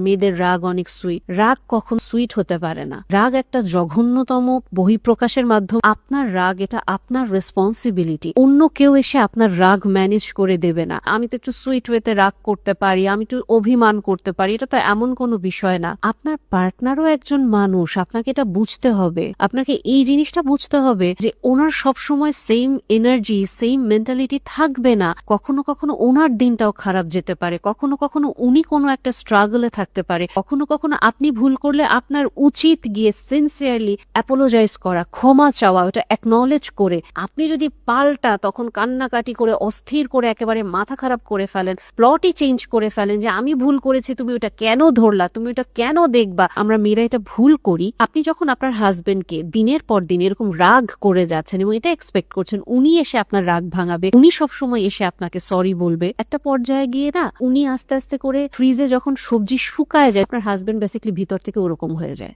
মেয়েদের রাগ অনেক সুইট রাগ কখন সুইট হতে পারে না। রাগ একটা জঘন্যতম বহিঃপ্রকাশের মাধ্যম। আপনার রাগ, এটা আপনার রেসপন্সিবিলিটি অন্য কেউ এসে আপনার রাগ ম্যানেজ করে দেবে না। আমি তো একটু সুইট ওয়েতে রাগ করতে পারি, আমি একটু অভিমান করতে পারি, এটা তো এমন কোনো বিষয় না। আপনার পার্টনারও একজন মানুষ, আপনাকে এটা বুঝতে হবে। আপনাকে এই জিনিসটা বুঝতে হবে যে ওনার সবসময় সেম এনার্জি সেম মেন্টালিটি থাকবে না। কখনো কখনো ওনার দিনটাও খারাপ যেতে পারে। কখনো কখনো উনি কোনো একটা স্ট্রাগলে থাকতে পারে। কখনো কখনো আপনি ভুল করলে আপনার উচিত গিয়ে সিনসিয়ারলি অ্যাপোলোজাইজ করা, ক্ষমা চাওয়া, ওটা অ্যাকনলেজ করে। আপনি যদি পাল্টা তখন কান্নাকাটি করে, অস্থির করে একেবারে মাথা খারাপ করে ফেলেন প্লটই চেঞ্জ করে ফেলেন যে, আমি ভুল করেছি, তুমি ওটা কেন ধরলা? তুমি ওটা কেন দেখবা? আমরা মেয়েরা এটা ভুল করি। আপনি যখন আপনার হাজবেন্ডকে দিনের পর দিন এরকম রাগ করে যাচ্ছেন এবং এটা এক্সপেক্ট করছেন, উনি এসে আপনার রাগ ভাঙাবে, উনি সবসময় এসে আপনাকে সরি বলবে। একটা পর্যায়ে গিয়ে না, উনি আস্তে আস্তে করে ফ্রিজে যখন সবজি শুকায় যায় আপনার হাজবেন্ড বেসিকলি ভিতর থেকে ওরকম হয়ে যায়।